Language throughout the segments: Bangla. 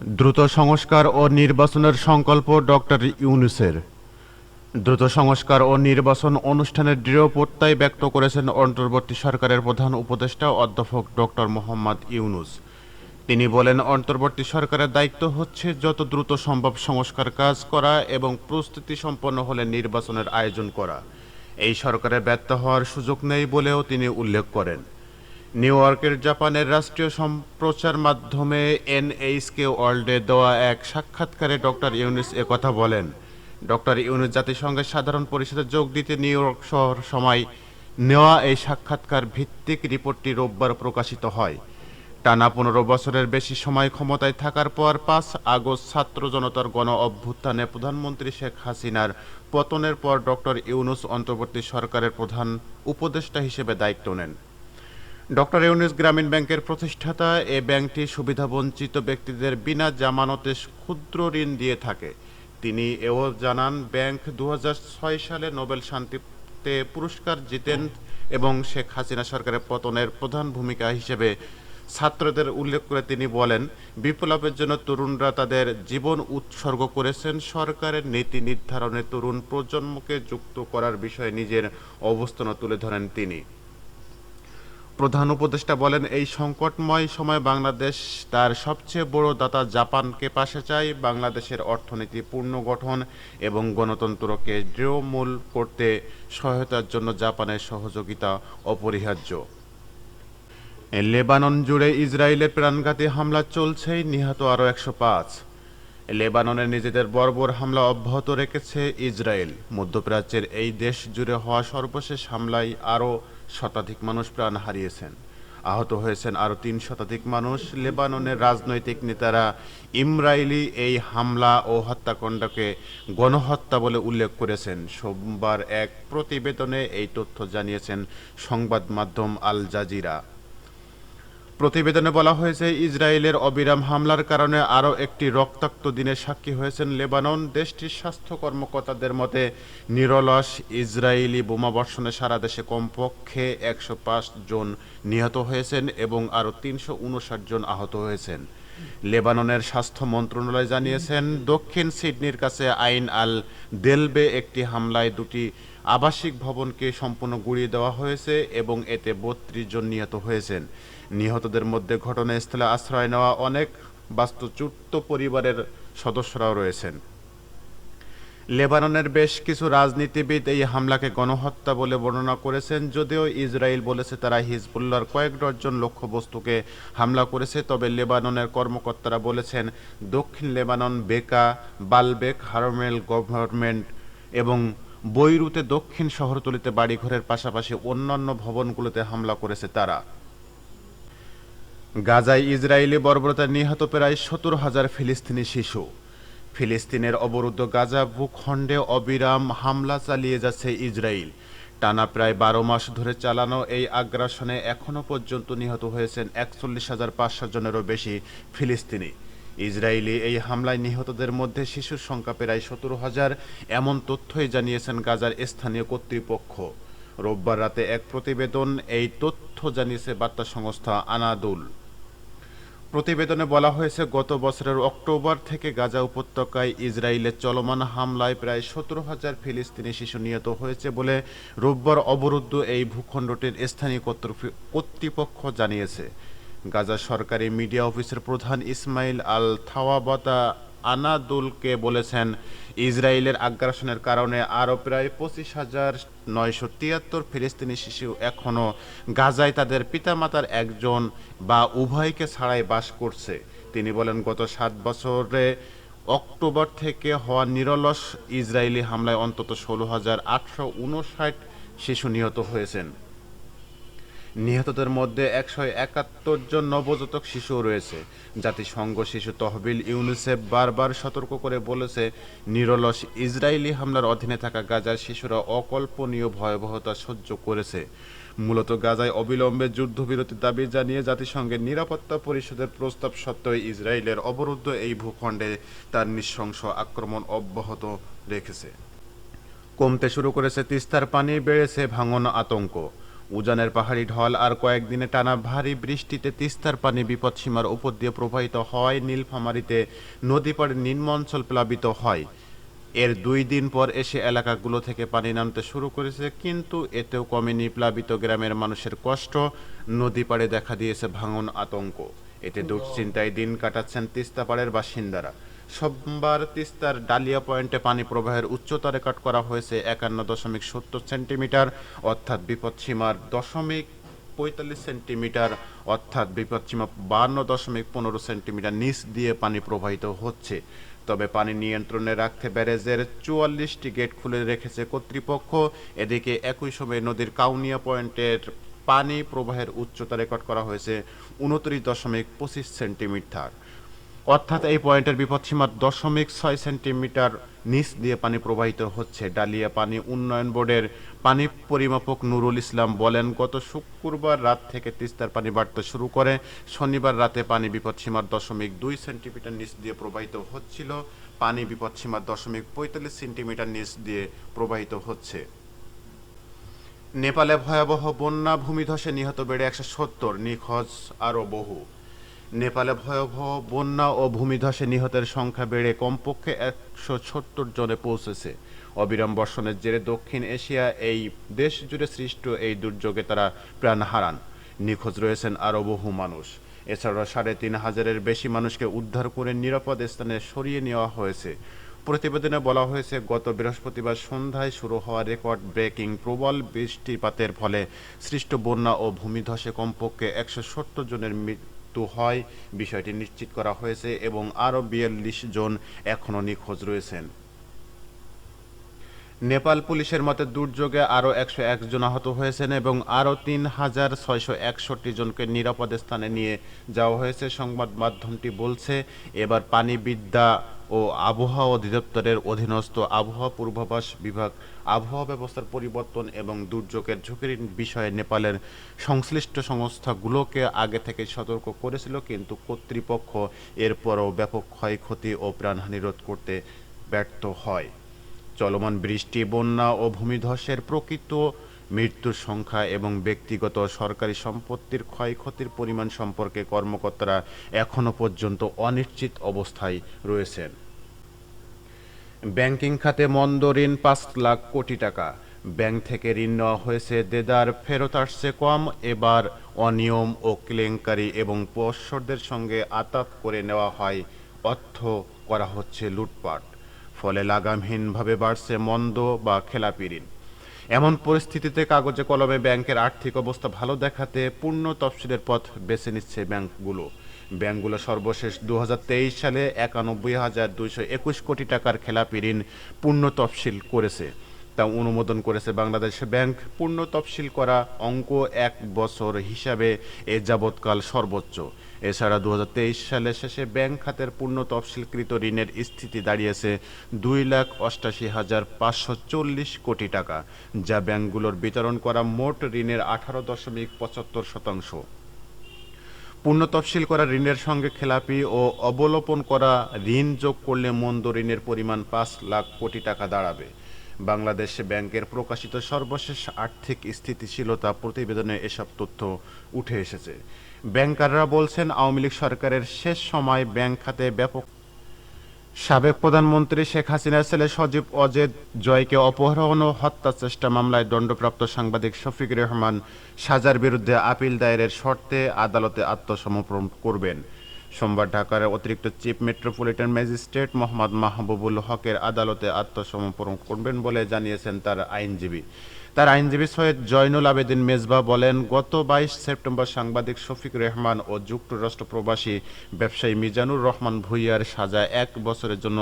দ্রুত সংস্কার ও নির্বাচনের সংকল্প ডক্টর ইউনুসের। দ্রুত সংস্কার ও নির্বাচন অনুষ্ঠানের দৃঢ় প্রত্যয় ব্যক্ত করেছেন অন্তর্বর্তী সরকারের প্রধান উপদেষ্টা অধ্যাপক ডক্টর মোহাম্মদ ইউনুস। তিনি বলেন, অন্তর্বর্তী সরকারের দায়িত্ব হচ্ছে যত দ্রুত সম্ভব সংস্কার কাজ করা এবং প্রস্তুতি সম্পন্ন হলে নির্বাচনের আয়োজন করা। এই সরকারের ব্যর্থ হওয়ার সুযোগ নেই বলেও তিনি উল্লেখ করেন। নিউ ইয়র্কের জাপানের রাষ্ট্রীয় সম্প্রচার মাধ্যমে এনএইচকে ওয়ার্ল্ডে দেওয়া এক সাক্ষাৎকারে ডক্টর ইউনুস কথা বলেন। ডক্টর ইউনুস জাতিসংঘের সাধারণ পরিষদে যোগ দিতে নিউ ইয়র্ক শহর সময় নেওয়া এই সাক্ষাৎকার ভিত্তিক রিপোর্টটি রোববার প্রকাশিত হয়। টানা পনেরো বছরের বেশি সময় ক্ষমতায় থাকার পর পাঁচ আগস্ট ছাত্র জনতার গণ অভ্যুত্থানে প্রধানমন্ত্রী শেখ হাসিনার পতনের পর ডক্টর ইউনুস অন্তর্বর্তী সরকারের প্রধান উপদেষ্টা হিসেবে দায়িত্ব নেন। ডক্টর ইউনুস গ্রামীণ ব্যাংকের প্রতিষ্ঠাতা এ ব্যাংকটি সুবিধাবঞ্চিত ব্যক্তিদের বিনা জামানতে ক্ষুদ্র ঋণ দিয়ে থাকে। তিনি এও জানান, ব্যাংক দু হাজার ছয় সালে নোবেল শান্তিতে পুরস্কার জিতেন এবং শেখ হাসিনা সরকারের পতনের প্রধান ভূমিকা হিসেবে ছাত্রদের উল্লেখ করে তিনি বলেন, বিপ্লবের জন্য তরুণরা তাদের জীবন উৎসর্গ করেছেন, সরকারের নীতি নির্ধারণে তরুণ প্রজন্মকে যুক্ত করার বিষয়ে নিজের অবস্থানও তুলে ধরেন তিনি। প্রধান উপদেষ্টা বলেন, এই সংকটময় সময় বাংলাদেশ তার সবচেয়ে বড় দাতা জাপানকে পাশে চায় বাংলাদেশের অর্থনীতি পুনর্গঠন এবং গণতন্ত্রকে দৃঢ়মূল করতে সহায়তার জন্য জাপানের সহযোগিতা অপরিহার্য। লেবানন জুড়ে ইসরায়েলের প্রাণঘাতী হামলা চলছেই নিহত আরও একশো পাঁচ। লেবাননে নিজেদের বর্বর হামলা অব্যাহত রেখেছে ইসরায়েল। মধ্যপ্রাচ্যের এই দেশ জুড়ে হওয়া সর্বশেষ হামলায় আরও শতাধিক মানুষ প্রাণ হারিয়েছেন। আহত হয়েছেন আরও তিন শতাধিক মানুষ। লেবাননের রাজনৈতিক নেতারা ইমরাইলি এই হামলা ও হত্যাকাণ্ডকে গণহত্যা বলে উল্লেখ করেছেন। সোমবার এক প্রতিবেদনে এই তথ্য জানিয়েছেন সংবাদ মাধ্যম আল জাজিরা। প্রতিবেদনে বলা হয়েছে, ইসরায়েলের অবিরাম হামলার কারণে আরও একটি রক্তাক্ত দিনের সাক্ষী হয়েছেন লেবানন। দেশটির স্বাস্থ্য কর্মকর্তাদের মতে, নিরলস ইসরায়েলি বোমাবর্ষণে সারা দেশে কমপক্ষে একশো পাঁচ জন নিহত হয়েছেন এবং আরও তিনশো উনষাট জন আহত হয়েছেন। লেবাননের স্বাস্থ্য মন্ত্রণালয় জানিয়েছেন, দক্ষিণ সিডনির কাছে আইন আল দেলবে একটি হামলায় দুটি আবাসিক ভবনকে সম্পূর্ণ গুড়িয়ে দেওয়া হয়েছে এবং এতে বত্রিশ জন নিহত হয়েছেন। নিহতদের মধ্যে ঘটনাস্থলে আশ্রয় নেওয়া অনেক বাস্তুচ্যুত পরিবারের সদস্যরাও রয়েছেন। লেবাননের বেশ কিছু রাজনীতিবিদ এই হামলাকে গণহত্যা বলে বর্ণনা করেছেন, যদিও ইসরায়েল বলেছে তারা হিজবুল্লাহর কয়েক ডজন লক্ষ্যবস্তুকে হামলা করেছে। তবে লেবাননের কর্মকর্তারা বলেছেন, দক্ষিণ লেবানন বেকা, বালবেক, হারমেল গভর্নমেন্ট এবং বৈরুতে দক্ষিণ শহরতলিতে বাড়িঘরের পাশাপাশি অন্যান্য ভবনগুলোতে হামলা করেছে তারা। গাজায় ইসরায়েলি বর্বরতায় নিহত প্রায় সত্তর হাজার ফিলিস্তিনি শিশু। ফিলিস্তিনের অবরুদ্ধ গাজা ভূখণ্ডে অবিরাম হামলা চালিয়ে যাচ্ছে ইসরায়েল। টানা প্রায় বারো মাস ধরে চালানো এই আগ্রাসনে এখনও পর্যন্ত নিহত হয়েছেন একচল্লিশ হাজার পাঁচশো জনেরও বেশি ফিলিস্তিনি। ইসরায়েলি এই হামলায় নিহতদের মধ্যে শিশুর সংখ্যা প্রায় সতেরো হাজার, এমন তথ্যই জানিয়েছেন গাজার স্থানীয় কর্তৃপক্ষ। রোববার রাতে এক প্রতিবেদন এই তথ্য জানিয়েছে বার্তা সংস্থা আনাদুল। প্রতিবেদনে বলা হয়েছে, গত বছরের অক্টোবর থেকে গাজা উপত্যকায় ইসরায়েলের চলমান হামলায় প্রায় সতেরো হাজার ফিলিস্তিনি শিশু নিহত হয়েছে বলে রোববার অবরুদ্ধ এই ভূখণ্ডটির স্থানীয় কর্তৃপ- কর্তৃপক্ষ জানিয়েছে। গাজা সরকারি মিডিয়া অফিসের প্রধান ইসমাইল আল থাওয়াবাতা আনাদুলকে বলেছেন, ইসরায়েলের আগ্রাসনের কারণে আরও প্রায় পঁচিশ হাজার নয়শো তিয়াত্তর ফিলিস্তিনি শিশু এখনও গাজায় তাদের পিতামাতার একজন বা উভয়কে ছাড়াই বাস করছে। তিনি বলেন, গত সাত বছরে অক্টোবর থেকে হওয়া নিরলস ইসরায়েলি হামলায় অন্তত ষোলো হাজার আটশো উনষাট শিশু নিহত হয়েছেন। নিহতদের মধ্যে একশো একাত্তর জন নবজাতক শিশুও রয়েছে। জাতিসংঘ শিশু তহবিল ইউনিসেফ বারবার সতর্ক করে বলেছে, নিরলস ইসরায়েলি হামলার অধীনে থাকা গাজার শিশুরা অকল্পনীয় ভয়াবহতা সহ্য করেছে। মূলত গাজায় অবিলম্বে যুদ্ধবিরতির দাবি জানিয়ে জাতিসংঘের নিরাপত্তা পরিষদের প্রস্তাব সত্ত্বেও ইসরায়েলের অবরুদ্ধ এই ভূখণ্ডে তার নৃশংস আক্রমণ অব্যাহত রেখেছে। কমতে শুরু করেছে তিস্তার পানি, বেড়েছে ভাঙন আতঙ্ক। উজানের পাহাড়ি ঢল আর কয়েকদিনে টানা ভারী বৃষ্টিতে তিস্তার পানি বিপদসীমার উপর দিয়ে প্রবাহিত হয়, নীলফামারীতে নদী পাড়ে নিম্ন অঞ্চল প্লাবিত হয়। এর দুই দিন পর এসে এলাকাগুলো থেকে পানি নামতে শুরু করেছে, কিন্তু এতেও কমেনি প্লাবিত গ্রামের মানুষের কষ্ট। নদী পাড়ে দেখা দিয়েছে ভাঙন আতঙ্ক। এতে দুশ্চিন্তায় দিন কাটাচ্ছেন তিস্তা পাড়ের বাসিন্দারা। সোমবার তিস্তার ডালিয়া পয়েন্টে পানি প্রবাহের উচ্চতা রেকর্ড করা হয়েছে একান্ন দশমিক সত্তর সেন্টিমিটার, অর্থাৎ বিপদসীমার দশমিক পঁয়তাল্লিশ সেন্টিমিটার, অর্থাৎ বিপদসীমা বান্ন দশমিক পনেরো সেন্টিমিটার নিচ দিয়ে পানি প্রবাহিত হচ্ছে। তবে পানি নিয়ন্ত্রণে রাখতে ব্যারেজের চুয়াল্লিশটি গেট খুলে রেখেছে কর্তৃপক্ষ। এদিকে একই সময়ে নদীর কাউনিয়া পয়েন্টের পানি প্রবাহের উচ্চতা রেকর্ড করা হয়েছে উনত্রিশ দশমিক পঁচিশ সেন্টিমিটার। অর্থাৎ এই পয়েন্টের বিপদসীমার দশমিক ছয় সেন্টিমিটার নিচ দিয়ে পানি প্রবাহিত হচ্ছে। ডালিয়া পানি উন্নয়ন বোর্ডের পানি পরিমাপক নুরুল ইসলাম বলেন, গত শুক্রবার রাত থেকে তিস্তার পানি বাড়তে শুরু করে। শনিবার রাতে পানি বিপদসীমার দশমিক দুই সেন্টিমিটার নিচ দিয়ে প্রবাহিত হচ্ছিল। পানি বিপদসীমার দশমিক পঁয়তাল্লিশ সেন্টিমিটার নিচ দিয়ে প্রবাহিত হচ্ছে। নেপালে ভয়াবহ বন্যা, ভূমিধসে নিহত বেড়ে একশো সত্তর, নিখোঁজ আরও বহু। নেপালে ভয়াবহ বন্যা ও ভূমিধসে নিহতের সংখ্যা বেড়ে কমপক্ষে একশো সত্তর জনে পৌঁছেছে। অবিরাম বর্ষণের জেরে দক্ষিণ এশিয়া এই দেশ জুড়ে সৃষ্ট এই দুর্যোগে তারা প্রাণ হারান। নিখোঁজ রয়েছেন আরও বহু মানুষ। এছাড়া সাড়ে তিন হাজারের বেশি মানুষকে উদ্ধার করে নিরাপদ স্থানে সরিয়ে নেওয়া হয়েছে। প্রতিবেদনে বলা হয়েছে, গত বৃহস্পতিবার সন্ধ্যায় শুরু হওয়া রেকর্ড ব্রেকিং প্রবল বৃষ্টিপাতের ফলে সৃষ্ট বন্যা ও ভূমিধসে কমপক্ষে একশো সত্তর জনের মৃত্যু হয়। বিষয়টি নিশ্চিত করা হয়েছে এবং আরও বিয়াল্লিশ জন এখনও নিখোঁজ রয়েছেন। নেপাল পুলিশের মতে দুর্যোগে আরও একশো একজন আহত হয়েছেন এবং আরও তিন হাজার ছয়শো একষট্টি জনকে নিরাপদ স্থানে নিয়ে যাওয়া হয়েছে, সংবাদ মাধ্যমটি বলছে। এবার পানিবিদ্যা ও আবহাওয়া অধিদপ্তরের অধীনস্থ আবহাওয়া পূর্বাভাস বিভাগ, আবহাওয়া ব্যবস্থার পরিবর্তন এবং দুর্যোগের ঝুঁকির বিষয়ে নেপালের সংশ্লিষ্ট সংস্থাগুলোকে আগে থেকে সতর্ক করেছিল, কিন্তু কর্তৃপক্ষ এরপরও ব্যাপক ক্ষয়ক্ষতি ও প্রাণহানি রোধ করতে ব্যর্থ হয়। চলমান বৃষ্টি, বন্যা ও ভূমিধসের প্রকৃত মৃত্যুর সংখ্যা এবং ব্যক্তিগত সরকারি সম্পত্তির ক্ষয়ক্ষতির পরিমাণ সম্পর্কে কর্মকর্তারা এখনও পর্যন্ত অনিশ্চিত অবস্থায় রয়েছেন। ব্যাংকিং খাতে মন্দ ঋণ পাঁচ লাখ কোটি টাকা। ব্যাংক থেকে ঋণ নেওয়া হয়েছে, দেদার ফেরত আসছে কম। এবার অনিয়ম ও কেলেঙ্কারি এবং পর্ষদের সঙ্গে আতাত করে নেওয়া হয়, অর্থ করা হচ্ছে লুটপাট। ফলে লাগামহীনভাবে বাড়ছে মন্দ বা খেলাপি ঋণ এমন পরিস্থিতিতে কাগজে কলমে ব্যাংকের আর্থিক অবস্থা ভালো দেখাতে পূর্ণ তফসিলের পথ বেছে নিচ্ছে ব্যাংকগুলো। ব্যাংকগুলো সর্বশেষ দু হাজার তেইশ সালে একানব্বই হাজার দুইশো একুশ কোটি টাকার খেলাপি ঋণ পূর্ণ তফসিল করেছে। তা অনুমোদন করেছে বাংলাদেশ ব্যাংক। পূর্ণ তফসিল করা অঙ্ক এক বছর হিসাবে এ যাবৎকাল সর্বোচ্চ। এছাড়া দু হাজার তেইশ সালের শেষে ব্যাংক খাতের পূর্ণ তফসিলকৃত ঋণের স্থিতি দাঁড়িয়েছে দুই লাখ অষ্টাশি হাজার পাঁচশো চল্লিশ কোটি টাকা, যা ব্যাংকগুলোর বিতরণ করা মোট ঋণের আঠারো দশমিক পঁচাত্তর শতাংশ। পূর্ণ তফসিল করা ঋণের সঙ্গে খেলাপি ও অবলোপন করা ঋণ যোগ করলে মন্দ ঋণের পরিমাণ পাঁচ লাখ কোটি টাকা দাঁড়াবে। বাংলাদেশ ব্যাংকের প্রকাশিত সর্বশেষ আর্থিক স্থিতিশীলতা প্রতিবেদনে এসব তথ্য উঠে এসেছে। ব্যাংকাররা বলছেন আওয়ামী লীগ সরকারের শেষ সময় ব্যাংক খাতে ব্যাপক সাবেক প্রধানমন্ত্রী শেখ হাসিনার ছেলে সজীব অজেদ জয়কে অপহরণ ও হত্যা চেষ্টা মামলায় দণ্ডপ্রাপ্ত সাংবাদিক শফিক রহমান সাজার বিরুদ্ধে আপিল দায়েরের শর্তে আদালতে আত্মসমর্পণ করবেন। সোমবার ঢাকার অতিরিক্ত chief metropolitan magistrate Mohammad Mahbubul হকের আদালতে আত্মসমর্পণ করবেন বলে জানিয়েছেন তার আইনজীবী। তার আইনজীবী সৈয়দ জয়নুল আবেদিন মেজবা বলেন, গত বাইশ সেপ্টেম্বর সাংবাদিক শফিক রেহমান ও যুক্তরাষ্ট্র প্রবাসী ব্যবসায়ী মিজানুর রহমান ভুইয়ার সাজা এক বছরের জন্য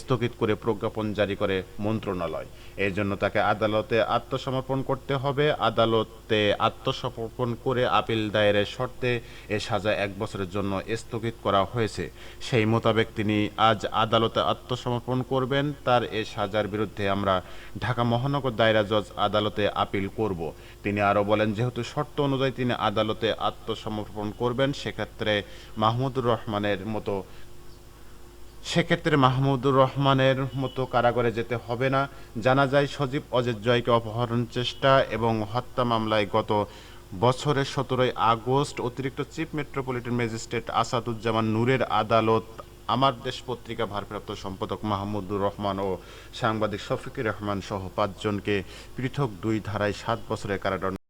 স্থগিত করে প্রজ্ঞাপন জারি করে মন্ত্রণালয়। এর জন্য তাকে আদালতে আত্মসমর্পণ করতে হবে। আদালতে আত্মসমর্পণ করে আপিল দায়েরের শর্তে এ সাজা এক বছরের জন্য স্থগিত করা হয়েছে। সেই মোতাবেক তিনি আজ আদালতে আত্মসমর্পণ করবেন। তার এ সাজার বিরুদ্ধে আমরা ঢাকা মহানগর দায়রা জজ আদালতে আপিল করব। তিনি আরও বলেন, যেহেতু শর্ত অনুযায়ী তিনি আদালতে আত্মসমর্পণ করবেন, সেক্ষেত্রে মাহমুদুর রহমানের মতো সেক্ষেত্রে মাহমুদুর রহমানের মতো কারাগারে যেতে হবে না। জানা যায় সজীব অজিত জয়কে অপহরণ চেষ্টা এবং হত্যা মামলায় গত বছরের সতেরোই আগস্ট অতিরিক্ত চিফ মেট্রোপলিটন ম্যাজিস্ট্রেট আসাদুজ্জামান নূরের আদালত আমার দেশ পত্রিকা ভারপ্রাপ্ত সম্পাদক মাহমুদুর রহমান ও সাংবাদিক শফিকুর রহমান সহ পাঁচজনকে পৃথক দুই ধারায় সাত বছরের কারাদণ্ড